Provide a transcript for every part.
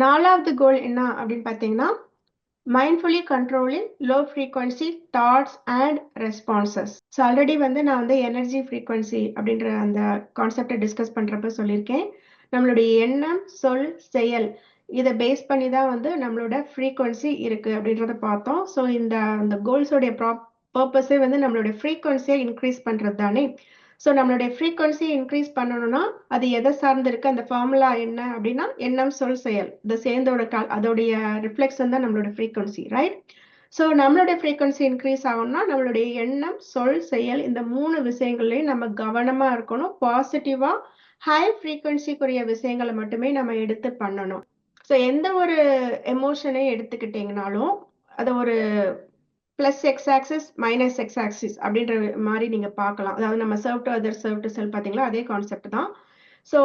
நாலாவது கோல் என்ன அப்படின்னு பார்த்தீங்கன்னா mindfully controlling low frequency thoughts and responses so already வந்து நான் வந்து எனர்ஜி ஃப்ரீக்வன்சி அப்படின்ற அந்த கான்செப்டை டிஸ்கஸ் பண்ணுறப்ப சொல்லியிருக்கேன். நம்மளுடைய எண்ணம் சொல் செயல் இதை பேஸ் பண்ணி தான் வந்து நம்மளோட ஃப்ரீக்வன்சி இருக்குது அப்படின்றத பார்த்தோம். ஸோ இந்த அந்த கோல்ஸோடைய ப்ரா பர்பஸே வந்து நம்மளோட ஃப்ரீக்வன்சியை இன்க்ரீஸ் பண்ணுறது தானே. ஸோ நம்மளுடைய ஃப்ரீக்வன்சி இன்க்ரீஸ் பண்ணணும்னா அது எதை சார்ந்து இருக்கு அந்த ஃபார்முலா என்ன அப்படின்னா எண்ணம் சொல் செயல். இந்த சேர்ந்தோட கால் அதோடைய ரிஃப்ளெக்ஷன் தான் நம்மளோட ஃப்ரீக்வன்சி ரைட் ஸோ நம்மளுடைய ஃப்ரீக்வன்சி இன்க்ரீஸ் ஆகணும்னா நம்மளுடைய எண்ணம் சொல் செயல் இந்த மூணு விஷயங்கள்லையும் நம்ம கவனமாக இருக்கணும். பாசிட்டிவாக ஹை ஃப்ரீக்வன்சிக்குரிய விஷயங்களை மட்டுமே நம்ம எடுத்து பண்ணணும். ஸோ எந்த ஒரு எமோஷனையும் எடுத்துக்கிட்டிங்கனாலும் அதை ஒரு plus X axis minus X axis அப்படின்ற மாதிரி நீங்க பார்க்கலாம். அதாவது நம்ம serve to other serve to self பார்த்தீங்களா? அதே கான்செப்ட் தான். ஸோ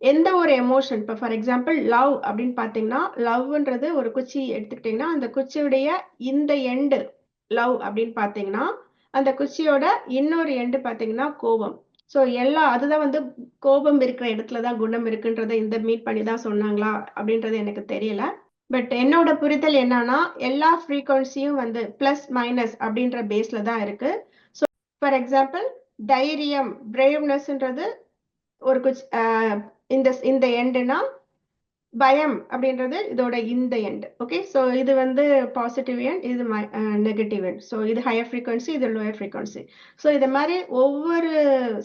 எந்த ஒரு எமோஷன் இப்போ ஃபார் எக்ஸாம்பிள் லவ் அப்படின்னு பார்த்தீங்கன்னா லவ்ன்றது ஒரு குச்சி எடுத்துக்கிட்டிங்கன்னா அந்த குச்சியுடைய இந்த எண்டு லவ் அப்படின்னு பார்த்தீங்கன்னா அந்த குச்சியோட இன்னொரு எண்டு பார்த்தீங்கன்னா கோபம். ஸோ எல்லா அதுதான் வந்து கோபம் இருக்கிற இடத்துல தான் குணம் இருக்குன்றதை இந்த மீட் பண்ணி தான் சொன்னாங்களா அப்படின்றது எனக்கு தெரியல. பட் என்னோட புரிதல் என்னன்னா எல்லா ஃப்ரீக்வன்சியும் வந்து பிளஸ் மைனஸ் அப்படின்ற பேஸ்ல தான் இருக்கு. ஸோ ஃபார் எக்ஸாம்பிள் தைரியம் பிரேவ்னஸ்ன்றது ஒரு குச் இந்த இந்த எண்டுனா பயம் அப்படின்றது இதோட இந்த எண்ட் ஓகே ஸோ இது வந்து பாசிட்டிவ் எண்ட் இது நெகட்டிவ் எண்ட் ஸோ இது ஹையர் ஃப்ரீக்வன்சி இது லோயர் ஃப்ரீக்வன்சி ஸோ இது மாதிரி ஒவ்வொரு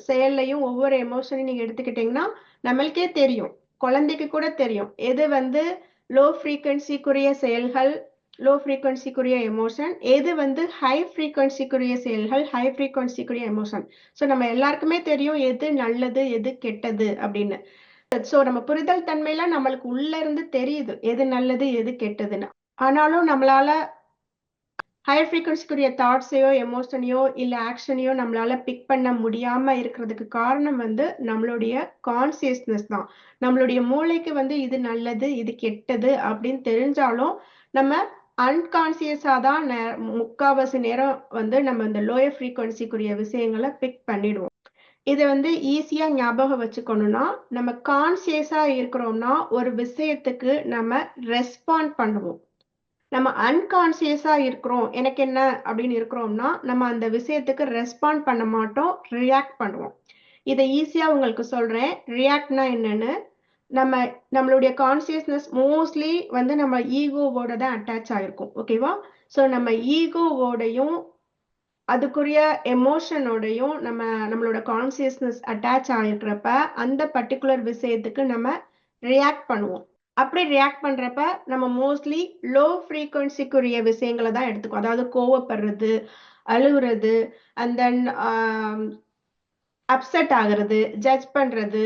செயல்லையும் ஒவ்வொரு எமோஷனையும் நீங்கள் எடுத்துக்கிட்டிங்கன்னா நம்மளுக்கே தெரியும். குழந்தைக்கு கூட தெரியும். எது வந்து லோ ஃப்ரீக்வன்சிக்குரிய செயல்கள் லோ ஃப்ரீக்வன்சிக்குரிய எமோஷன் எது வந்து ஹை ஃப்ரீக்வன்சிக்குரிய செயல்கள் ஹை ஃப்ரீக்வன்சிக்குரிய எமோஷன் ஸோ நம்ம எல்லாருக்குமே தெரியும் எது நல்லது எது கெட்டது அப்படின்னு. ஸோ நம்ம புரிதல் தன்மையில நம்மளுக்கு உள்ள இருந்து தெரியுது எது நல்லது எது கெட்டதுன்னு. ஆனாலும் நம்மளால ஹையர் ஃப்ரீக்வன்சிக்குரிய தாட்ஸையோ எமோஷனையோ இல்லை ஆக்ஷனையோ நம்மளால பிக் பண்ண முடியாம இருக்கிறதுக்கு காரணம் வந்து நம்மளுடைய கான்சியஸ்னஸ் தான். நம்மளுடைய மூளைக்கு வந்து இது நல்லது இது கெட்டது அப்படின்னு தெரிஞ்சாலும் நம்ம அன்கான்சியஸா தான் முக்காவாசி நேரம் வந்து நம்ம இந்த லோயர் ஃப்ரீக்வன்சிக்குரிய விஷயங்களை பிக் பண்ணிடுவோம். இதை வந்து ஈஸியா ஞாபகம் வச்சுக்கணும்னா நம்ம கான்சியஸா இருக்கிறோம்னா ஒரு விஷயத்துக்கு நம்ம ரெஸ்பாண்ட் பண்ணுவோம். நம்ம அன்கான்சியஸா இருக்கிறோம். எனக்கு என்ன அப்படின்னு இருக்கிறோம்னா நம்ம அந்த விஷயத்துக்கு ரெஸ்பாண்ட் பண்ண மாட்டோம் ரியாக்ட் பண்ணுவோம். இதை ஈஸியா உங்களுக்கு சொல்றேன். ரியாக்ட்னா என்னன்னு நம்ம நம்மளுடைய கான்சியஸ்னஸ் மோஸ்ட்லி வந்து நம்ம ஈகோவோட தான் அட்டாச் ஆயிருக்கும். ஓகேவா ஸோ நம்ம ஈகோவோடையும் அதுக்குரிய எமோஷனோடையும் நம்ம நம்மளோட கான்சியஸ்னஸ் அட்டாச் ஆகிருக்கிறப்ப அந்த பர்டிகுலர் விஷயத்துக்கு நம்ம ரியாக்ட் பண்ணுவோம். அப்படி ரியாக்ட் பண்றப்ப நம்ம மோஸ்ட்லி லோ ஃப்ரீக்வன்சிக்குரிய விஷயங்களை தான் எடுத்துக்கோ அதாவது கோவப்படுறது அழுகுறது அண்ட் தென் அப்செட் ஆகுறது ஜட்ஜ் பண்றது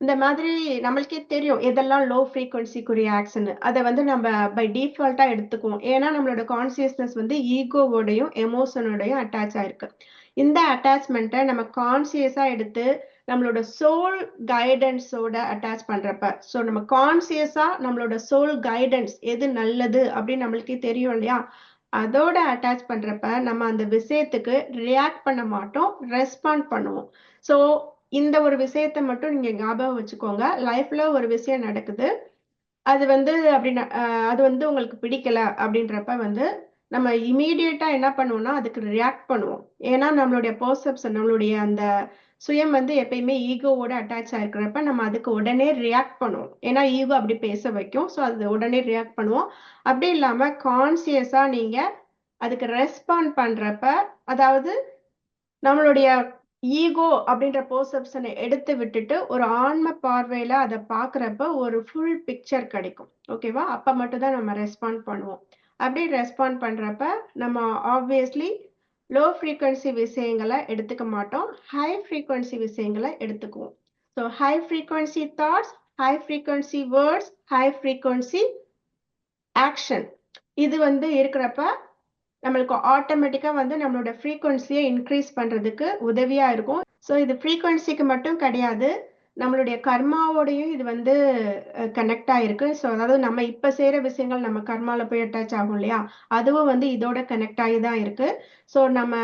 இந்த மாதிரி நம்மளுக்கே தெரியும் எதெல்லாம் லோ ஃப்ரீக்வன்சிக்குரிய ஆக்ஷன் அதை வந்து நம்ம பை டிஃபால்ட்டா எடுத்துக்குவோம். ஏன்னா நம்மளோட கான்சியஸ்னஸ் வந்து ஈகோவோடையும் எமோஷனோடையும் அட்டாச் ஆயிருக்கு. இந்த அட்டாச்மெண்ட்டை நம்ம கான்சியஸா எடுத்து நம்மளோட சோல் கைடன்ஸோட அட்டாச் பண்றப்ப ஸோ நம்ம கான்சியஸா நம்மளோட சோல் கைடன்ஸ் எது நல்லது அப்படின்னு நம்மளுக்கே தெரியும் இல்லையா? அதோட அட்டாச் பண்றப்ப நம்ம அந்த விஷயத்துக்கு ரியாக்ட் பண்ண மாட்டோம் ரெஸ்பாண்ட் பண்ணுவோம். ஸோ இந்த ஒரு விஷயத்த மட்டும் நீங்க ஞாபகம் வச்சுக்கோங்க. லைஃப்ல ஒரு விஷயம் நடக்குது. அது வந்து அப்படின்னா அது வந்து உங்களுக்கு பிடிக்கல அப்படின்றப்ப வந்து நம்ம இமீடியட்டா என்ன பண்ணுவோம்னா அதுக்கு ரியாக்ட் பண்ணுவோம். ஏன்னா நம்மளுடைய பர்செப்ஷன் நம்மளுடைய அந்த சுயம் வந்து எப்பயுமே ஈகோவோட அட்டாச் ஆயிருக்கிறப்ப நம்ம அதுக்கு உடனே ரியாக்ட் பண்ணுவோம். ஏன்னா ஈகோ அப்படி பேச வைக்கும். ஸோ அது உடனே ரியாக்ட் பண்ணுவோம். அப்படி இல்லாம கான்சியஸா நீங்க அதுக்கு ரெஸ்பாண்ட் பண்றப்ப அதாவது நம்மளுடைய ஈகோ அப்படின்ற பர்செப்ஷனை எடுத்து விட்டுட்டு ஒரு ஆன்ம பார்வையில அதை பாக்குறப்ப ஒரு ஃபுல் பிக்சர் கிடைக்கும். ஓகேவா அப்ப மட்டும் தான் நம்ம ரெஸ்பாண்ட் பண்ணுவோம். அப்படி ரெஸ்பாண்ட் பண்றப்ப நம்ம ஆப்வியஸ்லி லோ ஃப்ரீக்வன்சி விஷயங்களை எடுத்துக்க மாட்டோம். ஹை ஃப்ரீக்வன்சி விஷயங்களை எடுத்துக்குவோம். So high frequency thoughts high frequency words high frequency action இது வந்து இருக்கிறப்ப நம்மளுக்கு ஆட்டோமேட்டிக்காக வந்து நம்மளோட ஃப்ரீக்வன்சியை இன்க்ரீஸ் பண்ணுறதுக்கு உதவியாக இருக்கும். ஸோ இது ஃப்ரீக்வன்சிக்கு மட்டும் கிடையாது. நம்மளுடைய கர்மாவோடையும் இது வந்து கனெக்ட் ஆயிருக்கு. ஸோ அதாவது நம்ம இப்போ செய்கிற விஷயங்கள் நம்ம கர்மாவில் போய் அட்டாச் ஆகும் இல்லையா? அதுவும் வந்து இதோட கனெக்ட் ஆகி தான் இருக்கு. ஸோ நம்ம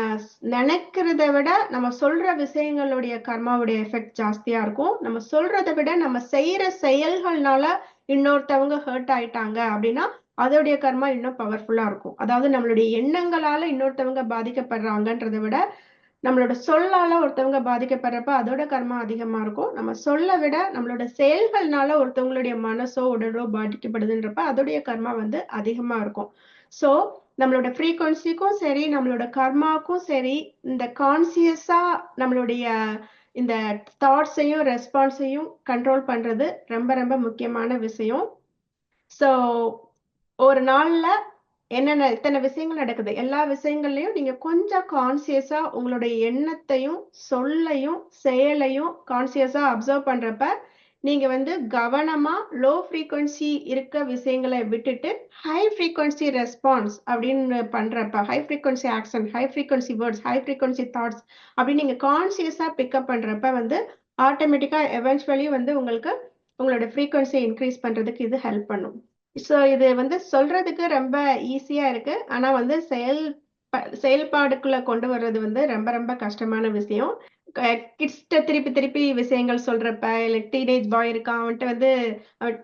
நினைக்கிறத விட நம்ம சொல்ற விஷயங்களுடைய கர்மாவுடைய எஃபெக்ட் ஜாஸ்தியா இருக்கும். நம்ம சொல்றதை விட நம்ம செய்யற செயல்கள்னால இன்னொருத்தவங்க ஹர்ட் ஆயிட்டாங்க அப்படின்னா அதோடைய கர்மா இன்னும் பவர்ஃபுல்லா இருக்கும். அதாவது நம்மளுடைய எண்ணங்களால இன்னொருத்தவங்க பாதிக்கப்படுறாங்கன்றதை விட நம்மளோட சொல்லால ஒருத்தவங்க பாதிக்கப்படுறப்ப அதோட கர்மா அதிகமா இருக்கும். நம்ம சொல்ல விட நம்மளோட செயல்கள்னால ஒருத்தவங்களுடைய மனசோ உடலோ பாதிக்கப்படுதுன்றப்ப அதோடைய கர்மா வந்து அதிகமா இருக்கும். சோ நம்மளோட ஃப்ரீக்வன்சிக்கும் சரி நம்மளோட கர்மாக்கும் சரி இந்த கான்சியஸா நம்மளுடைய இந்த தாட்ஸையும் ரெஸ்பான்ஸையும் கண்ட்ரோல் பண்றது ரொம்ப ரொம்ப முக்கியமான விஷயம். ஸோ ஒரு நாள்ல என்னென்ன இத்தனை விஷயங்கள் நடக்குது? எல்லா விஷயங்கள்லையும் நீங்க கொஞ்சம் கான்சியஸா உங்களுடைய எண்ணத்தையும் சொல்லையும் செயலையும் கான்சியஸா அப்சர்வ் பண்றப்ப நீங்க வந்து கவனமா லோ ஃப்ரீக்வன்சி இருக்க விஷயங்களை விட்டுட்டு ஹை ஃப்ரீக்வன்சி ரெஸ்பான்ஸ் அப்படின்னு பண்றப்ப high frequency action high frequency words high frequency thoughts அப்படின்னு நீங்க கான்சியஸா பிக்கப் பண்றப்ப வந்து ஆட்டோமேட்டிக்கா எவென்ச்சுவலி வந்து உங்களுக்கு உங்களோட ஃப்ரீக்வன்சி இன்க்ரீஸ் பண்றதுக்கு இது ஹெல்ப் பண்ணும். ஸோ இது வந்து சொல்றதுக்கு ரொம்ப ஈஸியா இருக்கு. ஆனா வந்து செயல் செயல்பாடுக்குள்ள கொண்டு வர்றது வந்து ரொம்ப ரொம்ப கஷ்டமான விஷயம். கிட்ஸ்ட திருப்பி திருப்பி விஷயங்கள் சொல்றப்ப இல்ல டீனேஜ் பாய் இருக்கான் அவன்கிட்ட வந்து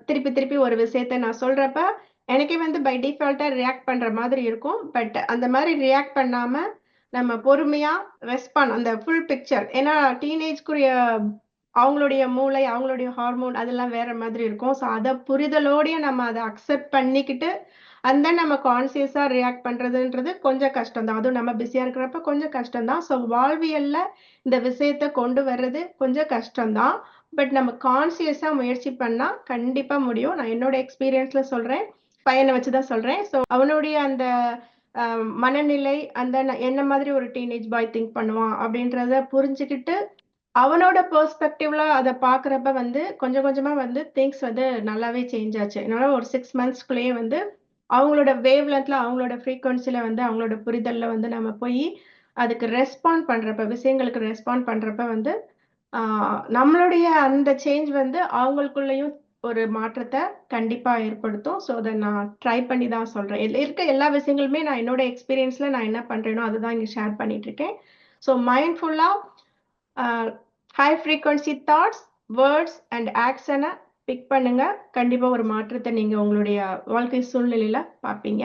திருப்பி திருப்பி ஒரு விஷயத்த நான் சொல்றப்ப எனக்கே வந்து பை டிஃபால்ட்டா ரியாக்ட் பண்ற மாதிரி இருக்கும். பட் அந்த மாதிரி ரியாக்ட் பண்ணாம நம்ம பொறுமையா ரெஸ்பாண்ட் அந்த ஃபுல் பிக்சர் ஏன்னா டீனேஜ்க்குரிய அவங்களுடைய மூளை அவங்களுடைய ஹார்மோன் அதெல்லாம் வேற மாதிரி இருக்கும். ஸோ அதை புரிதலோடய நம்ம அதை அக்செப்ட் பண்ணிக்கிட்டு அந்த நம்ம கான்சியஸா ரியாக்ட் பண்றதுன்றது கொஞ்சம் கஷ்டம் தான் அதுவும் நம்ம பிஸியா இருக்கிறப்ப கொஞ்சம் கஷ்டம் தான் ஸோ வாழ்வியல்ல இந்த விஷயத்த கொண்டு வர்றது கொஞ்சம் கஷ்டம் தான் பட் நம்ம கான்சியஸா முயற்சி பண்ணா கண்டிப்பா முடியும். நான் என்னோட எக்ஸ்பீரியன்ஸ்ல சொல்றேன். பையனை வச்சுதான் சொல்றேன். ஸோ அவனுடைய அந்த மனநிலை அந்த என்ன மாதிரி ஒரு டீனேஜ் பாய் திங்க் பண்ணுவான் அப்படின்றத புரிஞ்சுக்கிட்டு அவனோட பெர்ஸ்பெக்டிவ்ல அதை பாக்குறப்ப வந்து கொஞ்சம் கொஞ்சமா வந்து திங்ஸ் வந்து நல்லாவே சேஞ்ச் ஆச்சு. என்னால ஒரு சிக்ஸ் மந்த்ஸ்க்குள்ளேயே வந்து அவங்களோட வேவ் லென்த்ல அவங்களோட ஃப்ரீக்வன்சில வந்து அவங்களோட புரிதல்ல வந்து நம்ம போய் அதுக்கு ரெஸ்பாண்ட் பண்றப்ப விஷயங்களுக்கு ரெஸ்பாண்ட் பண்றப்ப வந்து நம்மளுடைய அந்த சேஞ்ச் வந்து அவங்களுக்குள்ளேயும் ஒரு மாற்றத்தை கண்டிப்பா ஏற்படுத்தும். ஸோ அதை நான் ட்ரை பண்ணி தான் சொல்றேன். இருக்க எல்லா விஷயங்களுமே நான் என்னோட எக்ஸ்பீரியன்ஸ்ல நான் என்ன பண்றேனோ அதுதான் இங்க ஷேர் பண்ணிட்டு இருக்கேன். So மைண்ட்ஃபுல்லா high frequency thoughts words and ஆக்ஷனை pick பண்ணுங்க. கண்டிப்பா ஒரு மாற்றத்தை நீங்க உங்களுடைய வாழ்க்கை சூழ்நிலையில பார்ப்பீங்க.